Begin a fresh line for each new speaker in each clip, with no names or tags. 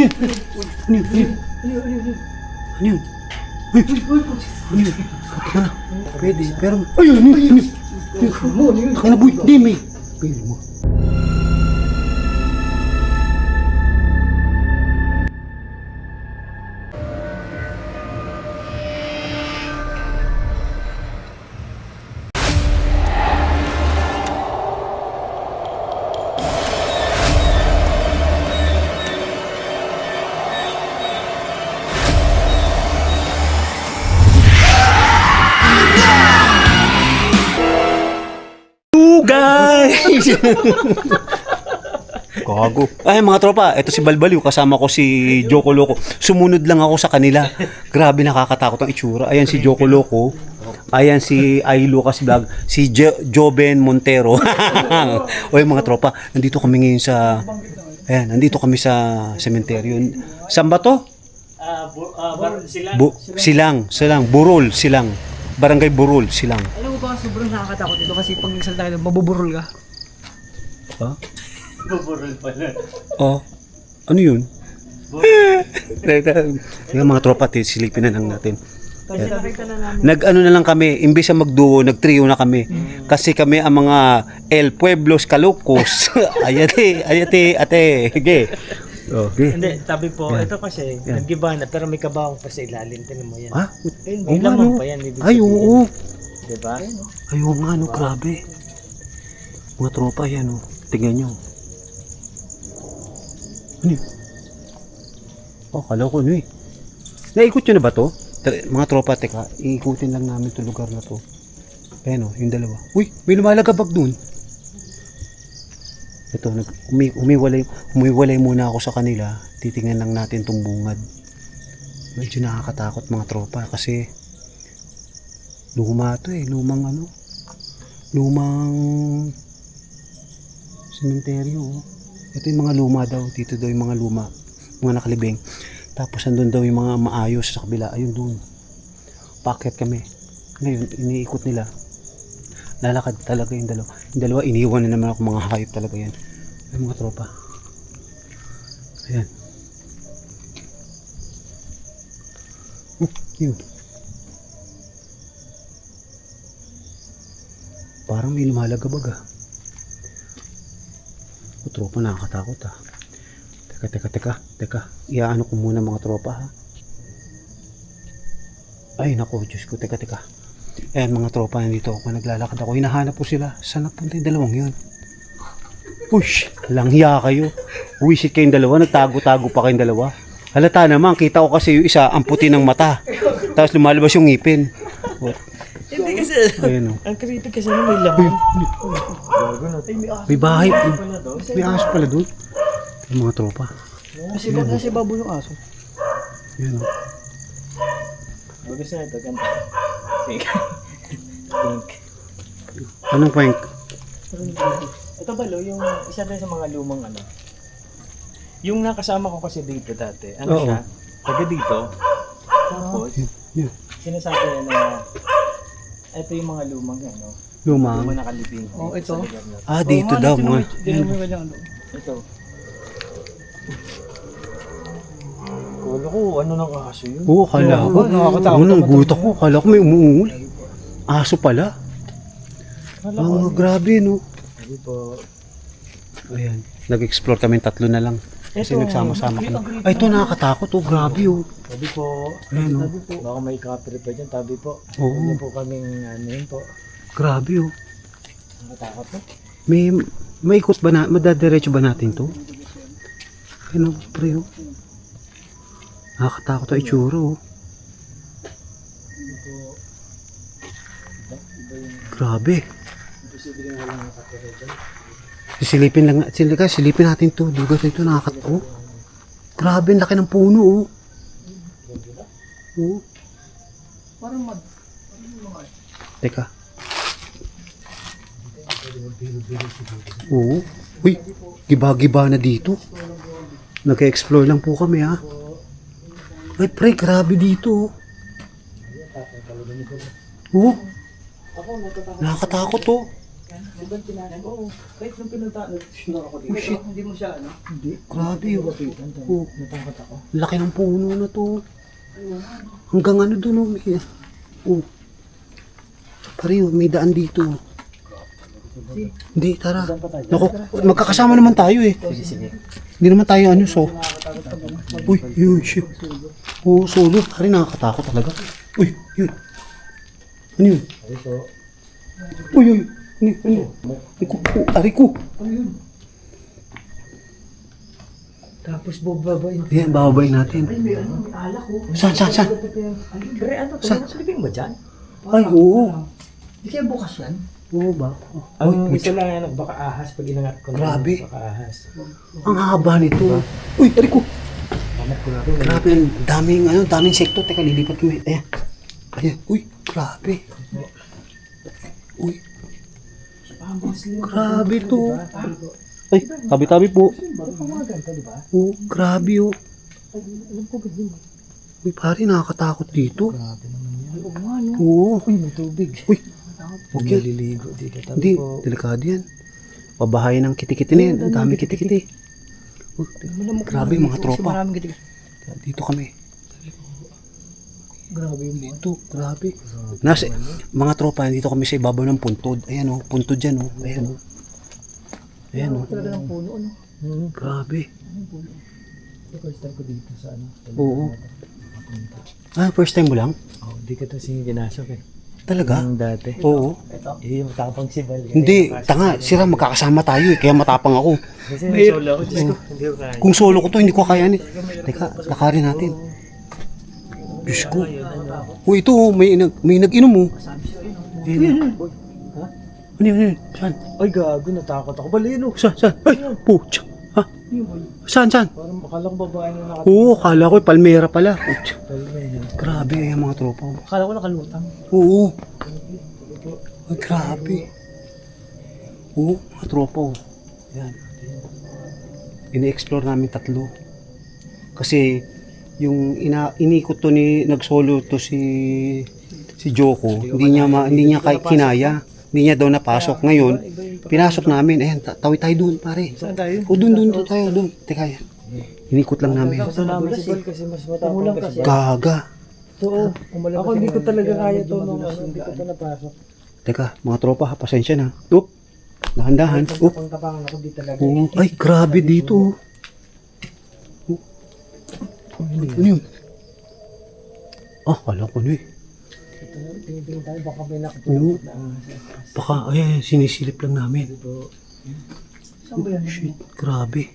yun? Ano yun? Ano yun? Ano yun? Uy! Ano yun? Ha? Pwede, pero... Ay, ano yun? Ano yun? Gago. Ay, mga tropa, ito si Balbaliw, kasama ko si Joko Loco. Sumunod lang ako sa kanila. Grabe, nakakatakot ang itsura. Ayan si Joko Loco. Ayan si I Lucas Vlog. Si jo- Joben Montero. o yung mga tropa, nandito kami ngayon sa... Ayan, nandito kami sa sementeryo. Saan ba to?
Ah, bu- bar- sila.
Bu- silang, silang, Burol, silang. Barangay Burol, silang.
Alam mo ba, sobrang nakakatakot ito kasi pag nagsalita ka, mabuburol ka.
Ha?
Buburol pala.
Oh. Ano yun? Yung mga tropa, silipin na lang natin.
Kasi nakita na namin.
Nag-ano na lang kami, imbis na magduo, nag-trio na kami. Kasi kami ang mga El Pueblos Calocos. ayate, ayate, ate. Sige. Okay.
Hindi, tabi po,
Yan.
ito kasi,
Yan.
naggiba na, pero may kabahong pa sa ilalim. Tinan mo yan.
Ha?
Ayun,
Oo
may lamang pa yan.
Ay, oo.
Diba?
Ay, oo nga, no, grabe. Mga tropa, yan, oh. Tingnan nyo. Ano? Oh, kala ko, ano eh. Naikot nyo na ba to? Mga tropa, teka, iikutin lang namin to lugar na to. Ayan, oh, yung dalawa. Uy, may lumalagabag dun. Ito, nag, umi, umiwalay, umiwalay muna ako sa kanila. Titingnan lang natin tong bungad. Medyo nakakatakot mga tropa kasi luma to eh. Lumang ano. Lumang sementeryo. oh. Ito yung mga luma daw. Dito daw yung mga luma. Mga nakalibing. Tapos andun daw yung mga maayos sa kabila. Ayun dun. Paket kami. Ngayon, iniikot nila. Lalakad talaga yung dalawa. Yung dalawa, iniwan na naman ako mga hayop talaga yan. Ay mga tropa. Ayan. Oh, yun. Parang may lumalagabag ah. Tropa, nakakatakot ah. Teka, teka, teka, teka. Iaano ko muna mga tropa ha. Ay, nako, Diyos ko, teka, teka. Ayan mga tropa, nandito ako, naglalakad ako. Hinahanap ko sila. Saan napunta yung dalawang yun? Push! Langhiya kayo. Wisit kayong dalawa, nagtago-tago pa kayong dalawa. Halata naman, kita ko kasi yung isa, ang puti ng mata. Tapos lumalabas yung ngipin. What?
Hindi kasi,
Ayun oh.
ang creepy kasi na may lamang.
May bahay.
Wala daw.
May aso pala doon. Yung mga tropa.
Kasi ba kasi babo yung aso?
Yan oh.
Huwag gusto na ito, ganito. Pink. Pink.
Anong prank?
Ito ba lo, yung isa rin sa mga lumang ano. Yung nakasama ko kasi dito dati, ano
Oo.
siya, taga dito. Tapos,
Yan.
sinasabi niya na ito yung mga lumang ano,
Lumang.
lumang nakalibing.
Oh,
dito
ito?
sa lugar na to.
Ah, dito daw. Mga,
Hindi mo kanyang ano.
Ito. Kala ko, ano ng aso yun?
Oo, kala ko.
Oo, nakakatakot
Oo, nang
naman
gulat ako. Kala ko may umuungol. Aso pala.
Ko,
Ah, grabe no. Ayan. Nag-explore kami tatlo na lang. Kasi nagsama-sama kami. Ay, ito nakakatakot oh. Grabe oh.
Tabi po.
Ayan oh.
Tabi po. Baka may copy pa dyan, tabi po.
Oo.
Hindi po kaming ano yun po.
Grabe oh.
Nakatakot po.
May, may ikot ba na, madadiretso ba natin to? Ano, pre oh. Nakakatakot ang itsura oh. Grabe.
Imposible nga walang nakatira dyan.
Sisilipin lang, silika, silipin natin to. Na ito, nakakat, oh. Grabe, ang laki ng puno, oh. Oh.
Parang mad.
Teka. Oo. Uy, giba-giba na dito. Nag-explore lang po kami, ha. Ay, pre, grabe dito, oh. Oo. Nakakatakot, oh.
Di ba tinahan? Oo. Kahit nung pinunta, nag-snore ako dito.
Oh, shit.
Hindi mo siya, ano?
Hindi.
Grabe, oh.
Lapitan.
Oh.
Natangkat ako.
Laki ng puno na to. Hanggang ano doon, oh. may- Oh. Pare, oh, may daan dito. Hindi, tara. Naku, magkakasama naman tayo eh.
Sige, sige.
Hindi naman tayo ano, so. Uy, yun, shit. Oo, solo. Pare, nakakatakot talaga. Uy, yun. Ano yun? Uy, uy. Ano yun? Ano yun? Ari ko. Oh, ari ko.
Tapos bubabain.
Ayan, bababayin natin.
May ano, may alak ko.
Saan, saan, saan?
Pre, ano?
Sa-
Sa living ba dyan?
Ay, oo.
Hindi kaya bukas yan?
Oo ba? Oh.
Ang isa lang yan, baka ahas pag inangat ko.
Grabe.
Baka ahas.
ang haba nito. Uy, ari ko.
Tamat ko na rin.
Grabe, ang daming, ano, daming sekto. Teka, lilipat ko. eh. Ayan. Ayan. Uy, grabe. Uy, grabe to. Ay, tabi-tabi po.
Mga ganito, di ba?
Oo, grabe oh. Uy, pare, nakakatakot dito.
Grabe naman yan. Oo nga, no?
Oo.
Uy, may tubig.
Uy,
Huwag
Okay.
naliligo dito.
Hindi, delikado yan. Pabahayan ng kitikiti na yan. Ang daming kitikiti. Grabe, mga tropa. Dito kami.
Grabe yung
Dito, grabe. Nasa, mga tropa, dito kami sa ibabaw ng puntod. Ayan oh, puntod dyan oh. Ayan oh. Ayan oh.
Talaga ng puno, ano?
Hmm.
Grabe.
Ito first time ko dito sa ano.
Oo. Ah, first time mo lang?
Oh, di ka singi ginasok eh.
Talaga?
Yung dati.
Oo.
Eh, yung tapang si Val.
Hindi, tanga, sira magkakasama tayo eh, kaya matapang ako.
Kasi may solo ako. Diyos ko, hindi ko kaya.
Kung solo ko to, hindi ko kayanin. Teka, lakarin natin. Diyos ko. Uy, ito oh, may, nag, may nag-inom oh. Ayan.
Ha?
Ano yun, ano yun? Saan?
Ay, gago, natakot ako. Balino.
Saan, saan? Ay, pucha. Ha? Saan, saan?
Parang akala ko babae na nakatapos.
Oo, kala ko, eh, palmera pala. Pucha.
Palme.
Grabe yung mga tropa. oh.
Akala ko nakalutang.
Oo. Ay, grabe. Oo, mga tropa. oh. Yan. Ini-explore namin tatlo. Kasi yung ina inikot to ni nagsolo to si si Joko, hindi niya ma, hindi niya kay kinaya. Hindi niya daw napasok. Ngayon, pinasok namin. Ayan, ta- tawid tayo doon, pare.
Saan tayo?
O doon, doon, doon tayo, doon. Teka, yan. Inikot lang namin. Gaga.
Oo.
Umulan
Ako hindi ko talaga
kaya
to nung hindi ko to napasok.
Teka, mga tropa, ha, pasensya na. Oop. Dahan-dahan. Oop. Ay, grabe dito. Oh. Ano yun? Ah, kala ko na eh.
Tingin-tingin tayo baka may
Oo.
nakapulot na.
Baka, ayan, sinisilip lang namin. Shit, grabe.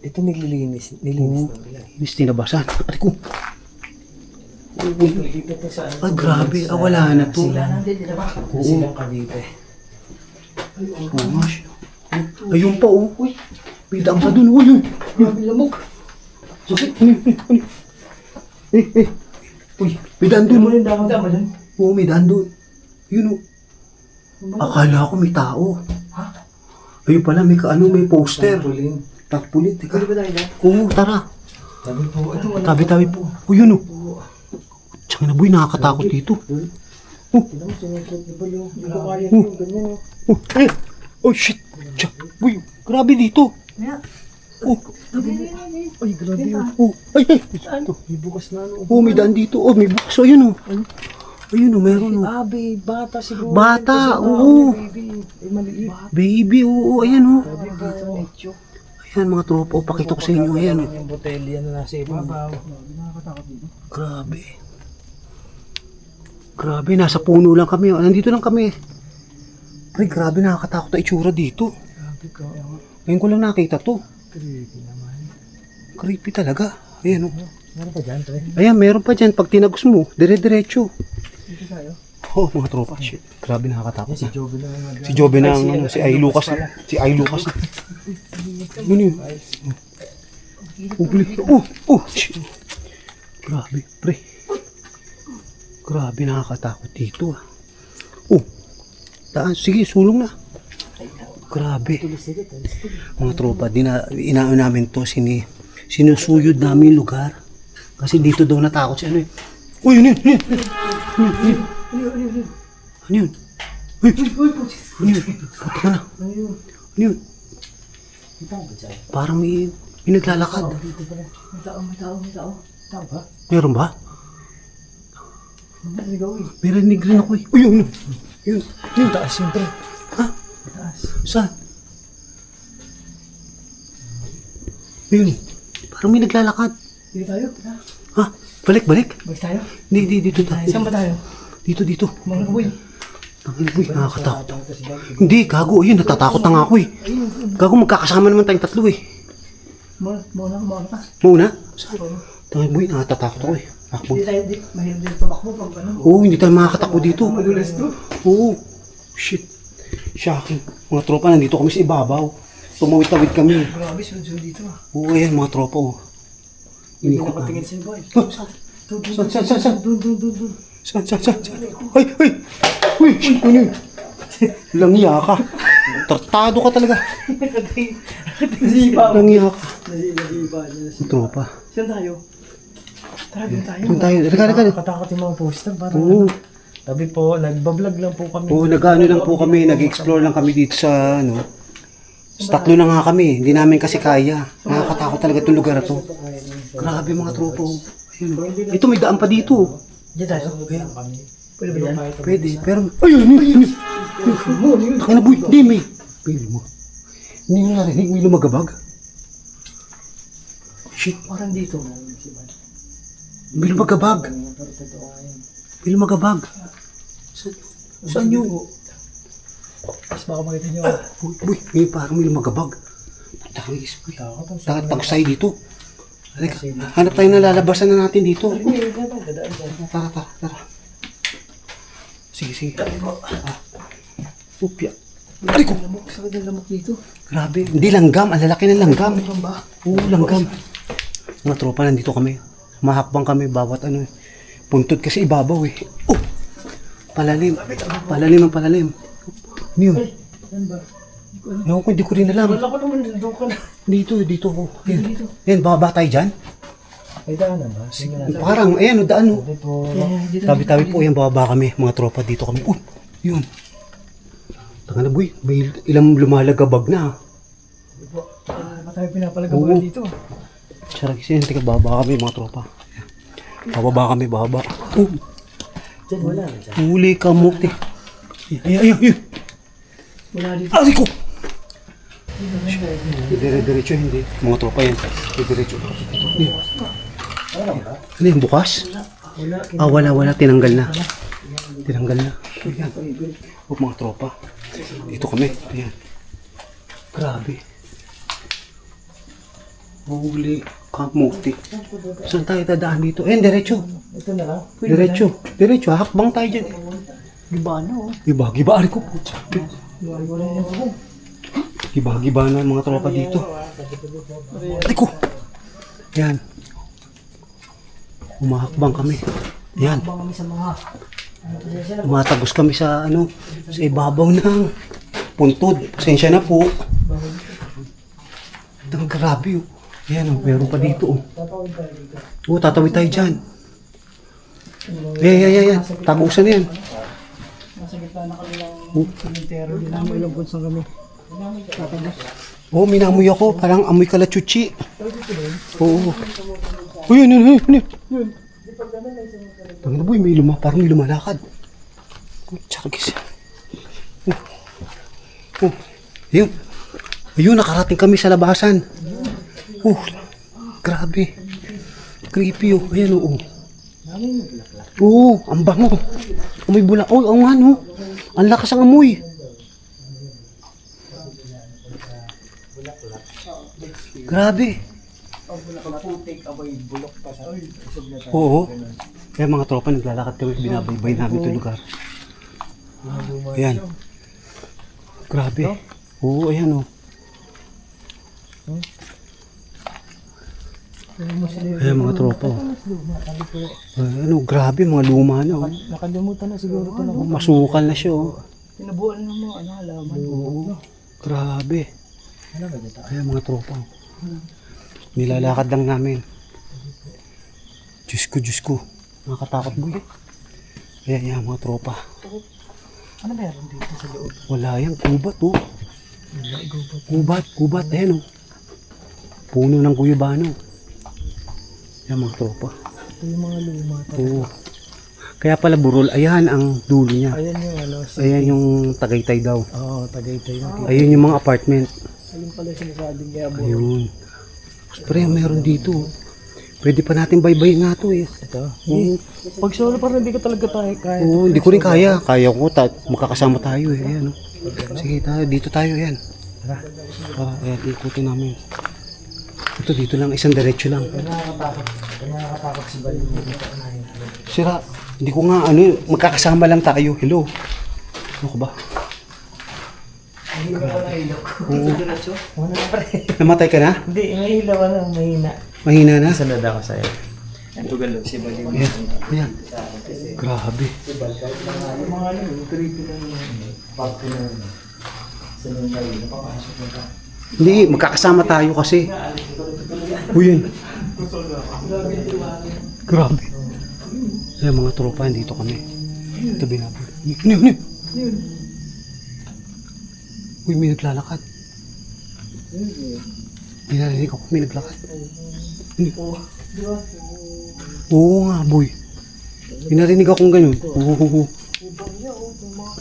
Ito naglilinis. Nilinis na nila.
Inis tinabasan. Ay ko.
Dito, to sa ano.
Ay, grabe. Ah, wala na to.
Sila.
Nandito, di ba?
Oo.
Silang Cavite.
Oo nga siya. Ayun pa, oh. Uy. May daan pa dun. Uy, yun.
Grabe lamog.
Sakit. Ano yun? Ano yun? Eh, eh. Uy, may daan dun.
Ano yung dama dama dun?
Oo, may daan. Yun, oh. Akala ko may tao.
Ha?
Ayun pala, may ka- ano, may poster.
Trampoline.
Takpulit,
Pwede
teka.
ba tayo dyan?
Oo, tara.
Sabi po, ito wala.
Tabi-tabi po. O yun o. Tsaka na boy, nakakatakot dito. Oh,
Tignan mo, sinusunod ni Balo. Hindi ko kaya
Oh.
ito. Ganyan oh.
oh, ay, oh shit. Tsaka, boy, grabe dito.
Kaya,
Oh,
Ay, grabe oh.
oh, ay, ay. Ito.
May bukas na ano.
Oh, may daan dito. Oh, may bukas. Oh, ayun o. Ayun o, meron o.
Ah, babe, bata siguro.
Bata, oo.
Baby, maliit.
Baby, oo, ayan o.
Sabi dito, medyo.
Ayan mga tropa, oh, pakita ko sa inyo. Ayan o.
Yung botelya na nasa ibabaw.
Grabe. Grabe, nasa puno lang kami. oh. Nandito lang kami. Ay, grabe, nakakatakot na itsura dito.
Grabe ka.
Ngayon ko lang nakita to.
Creepy naman.
Creepy talaga. Ayan o.
Meron pa dyan, pre?
Ayan, meron pa dyan. Pag tinagos mo, dire-diretso.
Dito tayo.
Oh, mga tropa. Shit. Grabe nakakatakot
Si
na.
Joby na.
Si Jobe na,
Ay,
ano, si Ay Lucas. Si Ay Lucas. Ano yun? Oh. Oh, oh, shit. Grabe, pre. Grabe nakakatakot dito ah. Oh, daan. Sige, sulong na. Grabe. Mga tropa, dina, inaan namin to, sini, sinusuyod namin yung lugar. Kasi dito daw natakot si ano eh. Uy, yun yun, yun, yun, yun, yun. Ano yun? Uy! Ano yun? Puta ka na.
Ano yun?
Ano yun? Parang may, may naglalakad.
Dito pala. May tao, may tao, may tao. Tao ba?
Meron ba?
Hindi, ligaw eh.
May rinig rin ako eh. Uy, yun! Yun! Yun!
Taas yun, pre.
Ha? Saan? Yun. Parang may naglalakad.
Dito tayo.
Ha? Balik, balik.
Balik tayo.
Hindi, hindi, dito tayo.
Saan ba tayo?
Dito, dito.
Mga kaboy.
Tangin, uy, nakakatakot. Hindi, gago. Ayun, natatakot na nga ako eh. Gago, magkakasama naman tayong tatlo eh.
Muna, muna, muna ka.
Mauna? Saan? Tangin, boy, nakatatakot ako eh. Takbo.
Hindi tayo, mahirap din tumakbo pag ano.
Oo, hindi tayo makakatakbo dito.
Madulas to.
Oo. Shit. Shocking. Mga tropa, nandito kami sa ibabaw. Tumawid-tawid kami.
Grabe, sunod-sunod dito ah.
Oo, ayan, mga tropa oh.
Hindi ko patingin sa'yo, boy.
Saan? Saan, saan, saan,
doon, doon, doon, doon.
Saan, saan, saan, saan? Ay, ay! Uy, ano yun? Langya ka. Tartado ka talaga.
Nasipa.
Langya ka.
Nasipa.
Tropa.
Saan tayo? Tara, doon tayo.
Doon tayo. Halika, halika.
Katakot yung mga poster. Parang
Oo.
Tabi po, nagbablog lang po kami.
Oo, nag-ano lang po kami, nag-explore lang kami dito sa, ano, sa tatlo na nga kami, hindi namin kasi kaya. Nakakatakot talaga itong lugar na to. Grabe mga tropa. oh. Ayun. Ito may daan pa dito.
Diyan tayo. Pwede ba yan?
Pwede, pero, ayun, ayun, ayun. Na boy, hindi may. Pili mo. Hindi mo narinig, may lumagabag. Shit,
Parang dito.
may lumagabag.
Yun.
May lumagabag. Saan, yun?
Tapos baka makita nyo.
Boy, boy, may parang may lumagabag. Puta kang is, boy.
Takot
tagsay dito. Halika, hanap tayo na lalabasan na natin dito. Tara, tara, tara. Sige, sige. Ah. Upya. Ay ko,
Lamok, sakit ang lamok dito.
grabe. Hindi langgam, ang lalaki ng langgam.
Ano ba?
Oo, langgam. Mga tropa, nandito kami. Mahakbang kami bawat ano eh. Puntod kasi ibabaw eh. Oh! Palalim. Palalim ang palalim. Ano yun?
Saan ba?
Ewan ko, hindi ko rin alam.
Wala ko naman, nandun ka na.
Dito, dito ko. Yan. Yan, bababa tayo dyan.
May daanan ba? Sige na.
Parang, ayan, o, daan o.
Dito po. Dito.
Tabi-tabi po, yan, bababa kami. Mga tropa, dito kami. Uy, yun. Tanga na, boy. May ilang lumalagabag na. ah.
Ba tayo pinapalagabagan
Oo.
dito?
Sarap kasi yan, tika, bababa kami, mga tropa. Bababa kami, bababa. Oh,
Diyan wala na dyan.
huli ka mo. Ay, ay, ay, ay.
Wala dito.
Aray ko! Dire-diretso, hindi. Mga tropa yan. Dire-diretso. Ano yung bukas? Ah, wala, wala. Tinanggal na. Tinanggal na. Ayan. Oh, mga tropa. Dito kami. Ayan. Grabe. Huli kamuti. Saan tayo dadaan dito? Ayan, diretso.
Ito na lang.
Diretso. Diretso. Hakbang tayo dyan.
Giba na oh.
Giba, giba. Aray ko.
yan.
Giba, giba na mga tropa dito. Aray ko. Ayan. Umahakbang kami. Ayan.
Baka kami sa mga... Ano?
Tumatagos kami sa ano, sa ibabaw ng puntod. Pasensya na po. Ang grabe oh. Ayan oh, meron pa dito oh.
Tatawid tayo dito.
Oo, tatawid tayo dyan. Ayan, ayan, ayan, ayan. Tagusan na yan.
Nasa gitna na kami ng
Oh,
cemetery. Hindi namin ilang punts na kami.
oh minamoy ako. Parang amoy kalachuchi. Oo. Oh, yun, yun, yun, yun. yun. Tangina boy, may luma, parang may lumalakad. Oh, Tsargis. Oh. Oh. Ayun. Ayun, nakarating kami sa labasan. Oh, grabe. Creepy oh. Ayan oh. oh. Oo, ang bango. Amoy bula. Oh, ang ano. Ang lakas ang amoy. Grabe. Oo. Kaya mga tropa, naglalakad kami, binabaybay namin itong lugar. Ayan. Grabe. Oo, ayan oh. Ayan mga tropa. oh. Ay, ano, grabe, mga luma na. Oh.
Nakalimutan na siguro ito na.
Masukal na siya oh.
Pinabuhan ng mga ano, halaman.
Oo. Grabe. Ayan mga tropa. oh. Nilalakad lang namin. Diyos ko, Diyos ko. Nakakatakot boy. Ayan, ayan mga tropa.
Ano meron dito sa loob?
Wala yan. Kubat, oh.
Wala, gubat.
Kubat, kubat. Ayan, oh. Puno ng guyabano. Yan, mga tropa.
Ito yung mga luma.
Oo. Kaya pala burol, ayan ang dulo niya.
Ayan yung ano. Si...
Ayan yung Tagaytay daw.
Oo, Tagaytay yung
Ayun yung mga apartment.
Ayun pala sinasabing kaya buro.
Ayun. Pre, meron dito. Pwede pa natin baybayin nga to eh.
Ito. Hmm. Pag solo parang hindi ko talaga tayo kaya.
Oo, hindi ko rin kaya. Kaya ko, ta makakasama tayo eh. Ayan, oh. Sige tayo, dito tayo, ayan.
Tara.
Ah, ayan, ikutin namin. Ito, dito lang, isang diretso lang.
Nakakatakot. Si Bali.
Sira, hindi ko nga, ano, magkakasama lang tayo. Hello. Ano ko ba?
Mahina pa na ilaw ko.
Oo.
Na pre.
Namatay ka na?
Hindi, may ilaw na. Mahina.
Mahina na?
Sunod ako sa'yo. Ito galaw si Bali.
Ayan, ayan. Grabe.
Yung mga ano, yung creepy na yung pagko na ano. Sunod tayo. Napapasok na ka.
Hindi, magkakasama tayo kasi. Uy, yun. Grabe. Ayan, mga tropa, dito kami. Tabi natin. Ano yun? Uy, may naglalakad. Hindi narinig ako, may naglakad. Hindi. Oo nga, boy. May narinig akong ganun. Oo, oo, oo.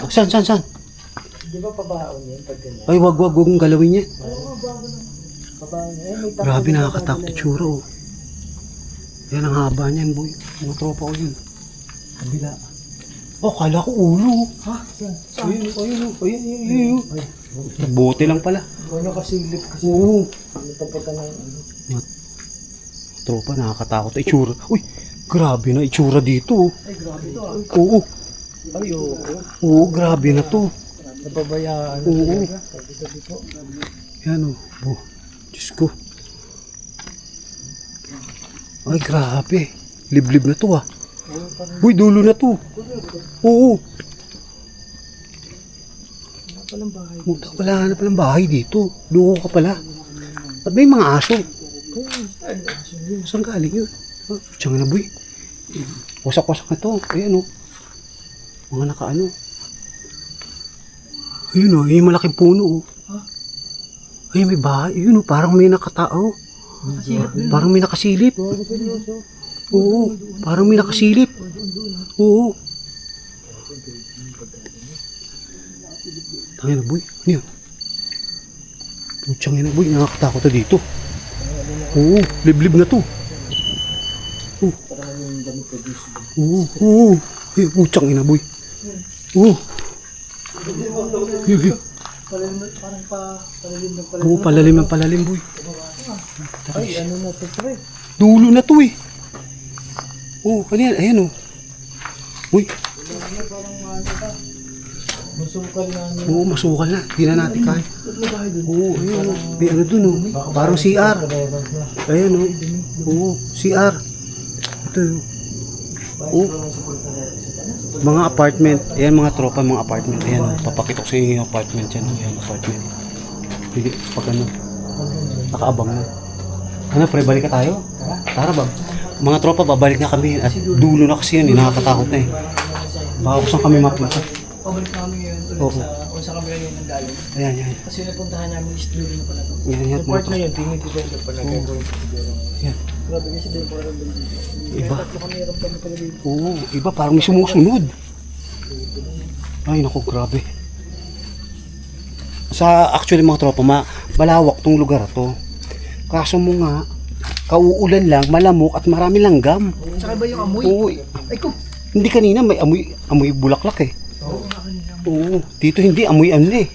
Saan, saan, saan?
Di ba pabaon yan pag ganyan?
Ay, wag, wag, wag mong galawin yan.
Pabaon yan. Eh, may takot
Grabe,
din
nakakatakot
sa
itsura, oh. Yan ang haba niyan, boy. Mga tropa ko yun.
Kabila.
Oh, kala ko ulo. oh.
Ha? Saan?
Ayun, ayun, oh. ayun, ayun, ayun. ayun. Bote lang pala.
Ano kasilip kasi?
Oo.
Ano tapos ka ng ano?
Tropa, nakakatakot itsura. Uy, grabe na itsura dito. oh.
Ay, grabe to ah.
Oo,
Ay, oo.
oo, grabe na to.
Napabayaan.
Oo.
Sabi sabi po.
Yan, oh. Oh, Diyos ko. Ay, grabe. Liblib na to, ah. Uy, dulo na to. Oo. Muta pala, hanap palang bahay dito. Luho ka pala. At may mga aso. Saan galing yun? Ah, Tiyan na boy. Wasak-wasak na to. Ayan o. Mga nakaano. Ayun o, yung malaking puno o. Ayun, may bahay. Ayun o, parang may nakatao. Parang may nakasilip. Oo, parang may nakasilip. Oo. Tangin na boy. Ano yun? Putsang ina boy, nakakatakot na dito. Oo, liblib na to. Oo. Oo, oo. Eh, putsang ina boy. Oo. Yun, yun.
Palalim, parang pa, palalim na palalim.
Oo, palalim ang palalim boy.
Ay, ano na to pre?
Dulo na to eh. Oo, ano yan? Ayan oh. Uy,
Masukal na ano.
oo, masukal na. Hindi na natin kaya. Oo, ayun oh. May ano dun oh. Parang CR. Ayan oh. Oo, CR. Ito oh. Oo. Mga apartment. Ayan mga tropa, mga apartment. Ayan. Papakita ko sa inyo yung apartment yan. oh. Ayan, apartment. Hindi, pag ano. Nakaabang na. Ano, pre, balik ka tayo? Tara ba? Mga tropa, babalik na kami. At dulo na kasi yun, eh. nakakatakot na eh. Baka kung saan kami mapunta.
Pabalik namin ngayon ulit
Oo.
sa kung saan kami ngayon nanggaling.
Ayan, yan.
Kasi napuntahan namin is dulo na pala to.
Yan, yan,
Yung
mga
part na
tropa.
yun, tingin ko na pala gagawin ko siguro.
Yan.
Grabe kasi din parang dito.
Iba.
Tatlo kami hirap kami pala dito.
Oo, iba parang may sumusunod. Ay, naku, grabe. Sa actually mga tropa, ma malawak tong lugar to. Kaso mo nga, kauulan lang, malamok at marami langgam.
Tsaka ba yung amoy?
Oo,
Ay ko.
hindi kanina may amoy, amoy bulaklak eh. Oo, dito hindi, amoy ano eh.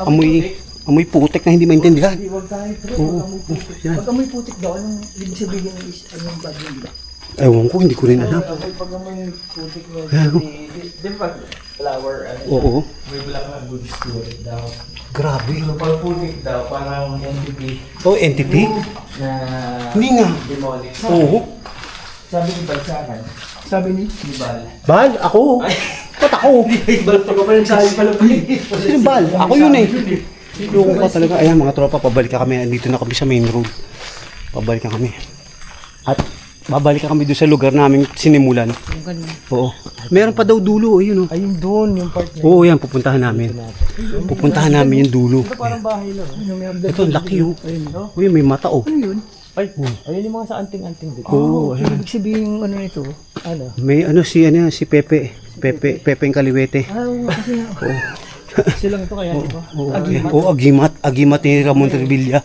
Amoy, amoy putek na hindi maintindihan.
Hindi, wag tayo.
Oo, yan.
Pag amoy putik daw, anong ibig sabihin ng is, anong bad nila?
Ewan ko, hindi ko rin alam.
Amoy pag amoy putik na,
Ayan, oh.
di, di, di ba flower, ano,
Oo,
may bulaklak good spirit daw.
grabe.
So pag putik daw, parang entity
Oh, entity?
na
Hindi nga.
demonic.
Oo.
Sabi ni Bal sa akin, sabi ni, ni Bal.
Bal, ako. Ba't ako?
Bal, pag pa yung sabi pala pa
Sino Bal? Ako yun eh. Loko ka talaga. Ayan mga tropa, pabalik ka kami. Dito na kami sa main road. Pabalik na kami. At babalik kami doon sa lugar namin sinimulan.
Yung kanina.
Oo. Meron pa daw dulo, ayun oh.
Ayun doon, yung part niya.
Oo, yan, pupuntahan namin. Pupuntahan namin yung dulo.
Ito parang bahay lang. Ano, may hagdan.
Ito, laki oh.
Ayun, no?
Uy, may mata oh.
Ano yun?
Ay, ayun yung mga sa anting-anting dito.
Oo, ayun.
Ibig sabihin yung ano nito.
Ano?
May ano si ano si Pepe. Pepe, Pepe yung kaliwete.
Ah, oo, kasi nga.
Silang to kaya, di ba?
Oo, agimat. Oo, agimat. Agimat ni Ramon Revilla.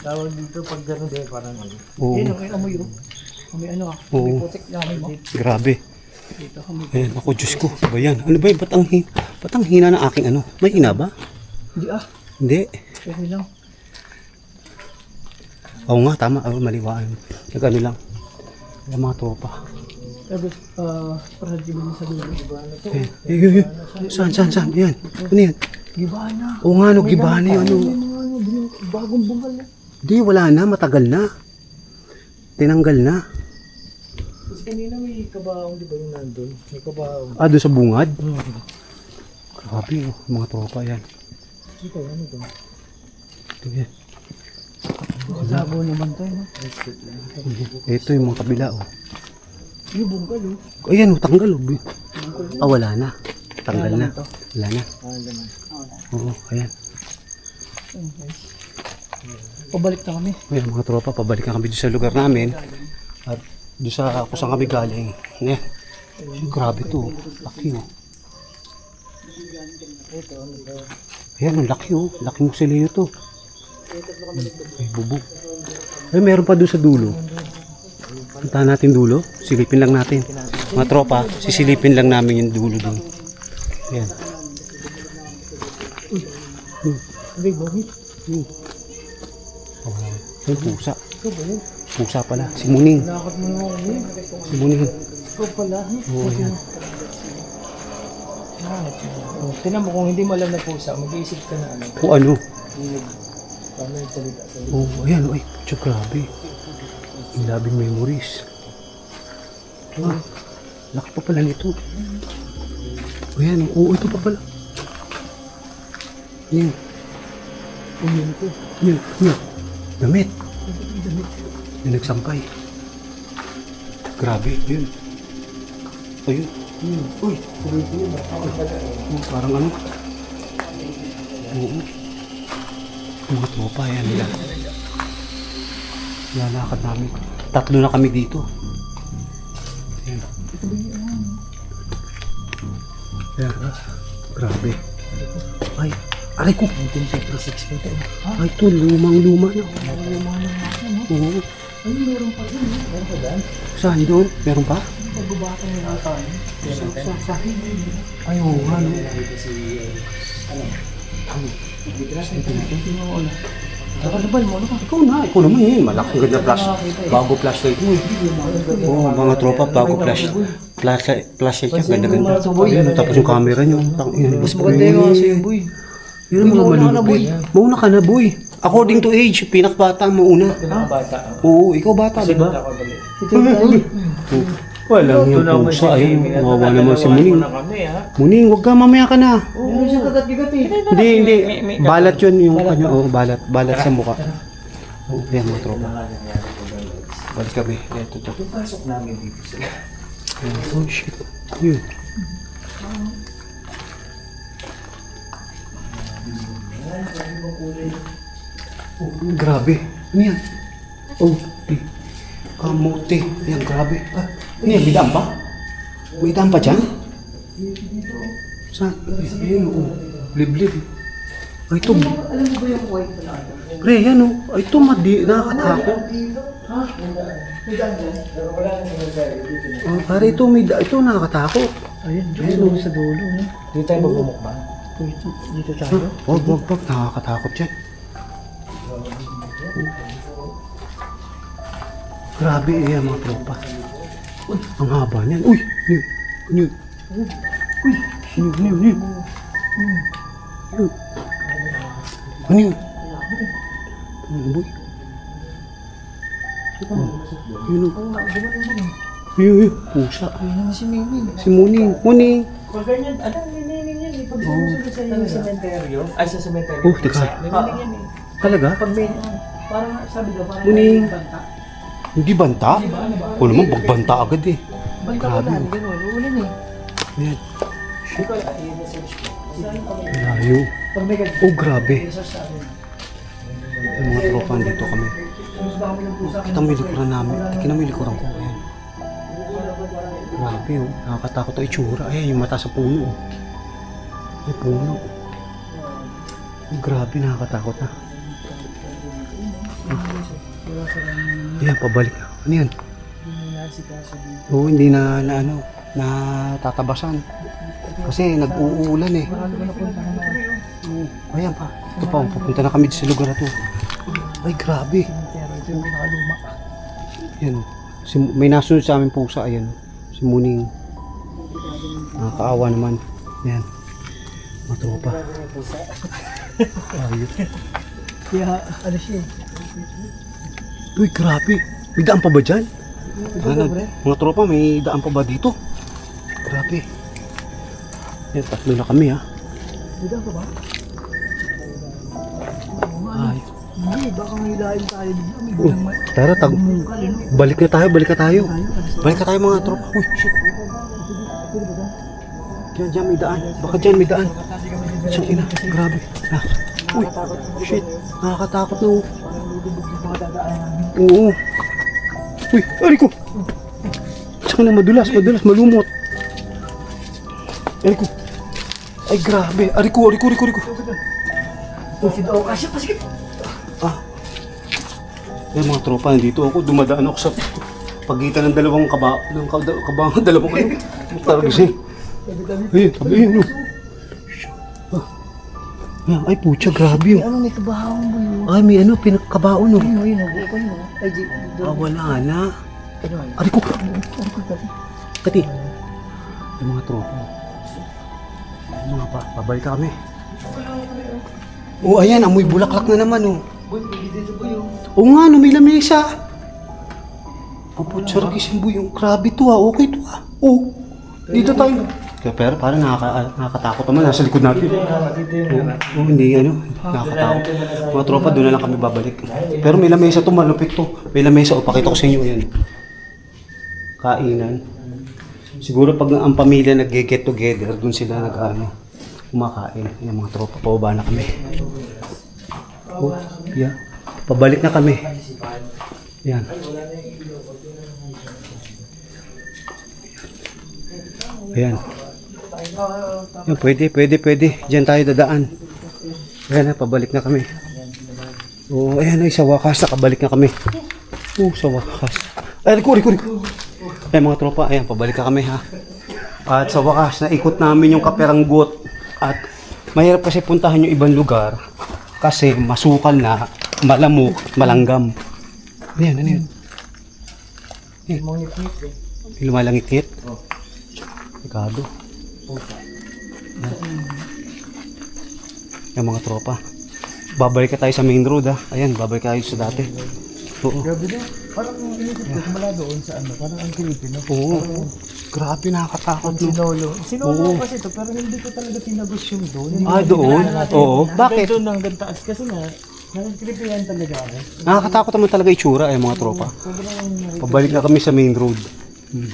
Tawag dito pag gano'n din, parang ano.
Oo,
Ayun, ang amoy yun. Amoy ano ah.
Oo.
Amoy putik na amoy mo.
grabe.
Dito, amoy.
Ayan, ako, Diyos ko. Ba yan? Ano ba yun? Ba't ang, hin ba't ang hina ng aking ano? May hina ba?
Hindi ah.
Hindi.
Okay lang.
Oo nga, tama. Oo, maliwaan. Nag ano lang. Yung mga tropa.
Sabi, ah, para di mo sa dulo.
Eh, eh, yun, yun. Saan, saan, saan? Yan. Ano yan?
Gibana.
Oo nga, no, gibani ano.
May mga ano, bagong bungal na.
Di, wala na. Matagal na. Tinanggal na.
Kasi kanina may kabaong, di ba yung nandun? May kabaong.
Ah, doon sa bungad? Grabe, oh. Mga tropa yan.
Dito, ano to?
Ito yan.
Labo naman tayo. No?
Ito yung mga kabila, oh.
Yung bungal oh.
Ayan, oh, tanggal, oh. Ah, wala na. Tanggal na. Wala na.
Ah, naman.
Oo, ayan.
Pabalik na kami.
Ayan, mga tropa, pabalik na kami doon sa lugar namin. At doon sa kung saan kami galing. Ayan. Grabe to. Laki, oh. Ayan, ang laki, oh. Laki mo sila to. Ay, bubog. Ay, meron pa doon sa dulo. Puntahan natin dulo. Silipin lang natin. Mga tropa, sisilipin lang namin yung dulo doon. Ayan.
Sabi, bakit?
Hmm. Oh, pusa. Pusa pala. Si Muning. Si Muning.
Ikaw pala.
Oo, ayan.
Oh, tinan mo kung hindi mo alam na pusa, mag-iisip ka na ano.
Kung ano.
Paano yung salita sa
Oh, ayan. Ay, putya, grabe. Ang labing memories. Ah, laki pa pala nito. Ayan, oo, ito pa pala. Yan.
Yun ko.
Yan, yan. Damit. Yung nagsampay. Grabe, yun. Ayun. Yun. Uy, tuloy ko yun. Oh, parang ano. Oo. Mga tropa, yan nila. Lalakad namin. Tatlo na kami dito. Ayan. Ayan. Grabe. Ay, aray ko.
1956 pa ito.
Ay, ito, lumang-luma na.
Luma na?
Oo.
Ay, meron pa eh.
Meron pa dyan?
Saan doon? Meron pa?
Pagbabatan yung ata, eh.
Sa, sa. Ay, oo nga, no.
Nakadabal mo, ano ka?
Ikaw na, ikaw naman yun. Malaki ganyan flash. Bago flashlight mo eh. Oo, mga tropa, bago flash. Flashlight, flashlight yan, ganda ganda. Ayan, tapos yung camera nyo. Tang, yan,
Mas maganda yung aso yung boy.
Yun ang mga malulupit. Mauna ka na, boy. According to age, pinakbata mauna.
Pinakabata.
Oo, ikaw bata, di ba?
Ako dali.
Walang yung pusa. Ayun, mawawa naman si Muning. Muning, wag ka, mamaya ka na.
Meron siya kagat-bigat eh.
Hindi, hindi. Balat yun yung kanya. Oo, balat. Balat sa mukha. Oo, yan mga tropa. Balik kami. Ito, ito.
Pasok namin dito sila.
Oh, shit. Yun. Oh, grabe. Ano yan? Oh, eh. Kamote. Ayan, grabe. Ah, ano yan? May daan pa? May daan pa dyan? Saan? Ayun, oh. Liblib. Ay, ito.
Alam mo ba yung white na ano?
Pre, yan, oh. Ay, ito, madi. Nakakatakot.
Ha? May daan dyan?
Oh, pare, ito, may da- ito, nakakatakot.
Ayun, dyan sa dulo. no?
Dito tayo magbumukbang.
Dito, dito tayo.
Wag, wag, wag. Nakakatakot yan. Grabe eh, mga tropa. Uy, ang haba niyan. Uy, niyo, niyo. Uy, niyo, niyo, niyo. Niyo. Ano yun? Ano boy? Yun o. Yun, yun. Pusa.
Ayun naman si Mimi.
Si Muning. Muning.
Pag ganyan, alam, ninining yan eh. Pag sumusunod sa sementeryo, ay sa sementeryo.
Oh, teka.
Ninining yan eh.
Talaga?
Pag may, parang sabi ko, parang
Muning.
May banta.
Hindi banta? O naman, bagbanta agad eh.
Banta ko
Grabe.
lang, gano'n. Uulan eh.
Ayan.
Hindi ko alam, ayun, research ko.
Layo.
Pag may ganito,
Oh, grabe.
research sa amin.
Yung mga tropa dito kami. Kita mo yung likuran namin. Kita mo yung likuran ko. Ayan. Grabe oh. Nakakatakot ang itsura. Ayan, yung mata sa puno. oh. Ay, puno. Grabe, nakakatakot na. Ayan, pabalik na. Ano yan? Oo, hindi na, na ano, na tatabasan. Kasi nag-uulan eh. Oo, ayan pa. Ito pa, pupunta na kami sa lugar na to. Ay, grabe.
Ito yung pinakaluma.
Yan. Si, may nasunod sa aming pusa. Ayan. Si Muning. Nakakaawa naman. Yan. Mga tropa. Ayun.
Kaya, ano siya eh.
Uy, grabe. May daan pa ba dyan? Ano, mga tropa, may daan pa ba dito? Grabe. Yan, tatlo na kami ha.
Dito ko ba?
Ay.
Hindi, baka may lalim tayo dito. May
Oh, tara, tag
ano?
balik na tayo, balik na tayo. Balik na tayo mga tropa. Uy, shit. Diyan, diyan, may daan. Baka diyan, may daan. Siyang ina, grabe. Ah. Uy, shit. Nakakatakot na oh. Oo. Uy, ari ko. Saka na madulas, madulas, malumot. Ari ko. Ay, grabe. Ari ko, ari ko, ari ko, ari ko.
Oh, si Dao, kasya, pasikip!
Ah. Ay, mga tropa, nandito ako. Dumadaan ako sa pagitan ng dalawang kaba, ng kaba, dalawang ano. Talaga siya. Ayun, sabi yun. Oh. Ah. Ah, Ay, putya, grabe. oh.
Ano, may kabahang mo yun.
Ay, may ano, pinakabaon oh.
Ayun, ayun, ayun, ayun. Ay, di,
Ah, wala na.
ano, ayun.
Ari ko.
Ano ko dati?
Kati. Yung mga tropa. Yung mga pa, pabalik ka kami. Oh, ayan, amoy bulaklak na naman, oh.
Boy, pwede dito ba yung...
Oo nga, no, may lamesa. Opo, sarap isang buyong. Grabe to, ah. Okay to, ah. Oh, dito tayo. Kaya pero parang nakaka, nakakatakot naman. Nasa likod natin. Oo, oh, hindi, ano, nakakatakot. Mga tropa, doon na lang kami babalik. Pero may lamesa to, malupit to. May lamesa, oh, pakita ko sa inyo yan. Kainan. Siguro pag ang pamilya nag-get together, doon sila nag ano, kumakain. Yung mga tropa, pababa na kami. Oh, yeah. Pabalik na kami. Yan. Ayan. Yan, pwede, pwede, pwede. Diyan tayo dadaan. Ayan na, pabalik na kami. Oo, ayan ay, sa wakas, nakabalik na kami. Oo, sa wakas. Ay, riko, riko. Ayan mga tropa, ayan, pabalik na kami ha. At sa wakas, naikot namin yung kaperanggot. At mahirap kasi puntahan yung ibang lugar. Kasi masukal na, malamok, malanggam. Ano yan, ano yan? Lumalangit-ngit? Oo. Pekado. Yan mga tropa. Babalik ka tayo sa main road ha. Ayan, babalik tayo sa dati. Oo.
Grabe na. Parang inisip ko, sumala doon sa ano, parang ang creepy, no?
Oo. Grabe nakakatakot no.
Sinolo. Sinolo
Oo.
kasi to, pero hindi ko talaga tinagos yung doon.
Ah, doon? Oo. Bakit?
Doon hanggang taas kasi nga, nakikripihan talaga ako.
Nakakatakot naman talaga itsura ay mga tropa.
Sobrang
Pabalik na kami sa main road.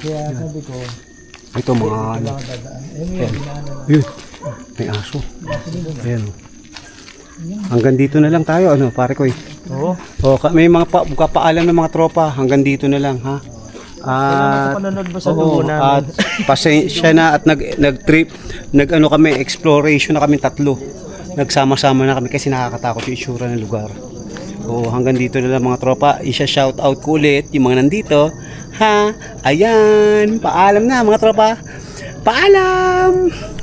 Kaya sabi ko,
Ito mga ano.
Ayun.
May aso. Ayan. Hanggang dito na lang tayo, ano, pare ko eh.
Oo.
O, ka- may mga pa, kapaalam ng mga tropa, hanggang dito na lang, ha? At,
Panonood mo sa
oo,
namin.
at pasensya na at nag, nag-trip, nag ano kami, exploration na kami tatlo. Nagsama-sama na kami kasi nakakatakot yung itsura ng lugar. Oo, hanggang dito na lang mga tropa. Isa shout out ko ulit yung mga nandito. Ha? Ayan, paalam na mga tropa. Paalam!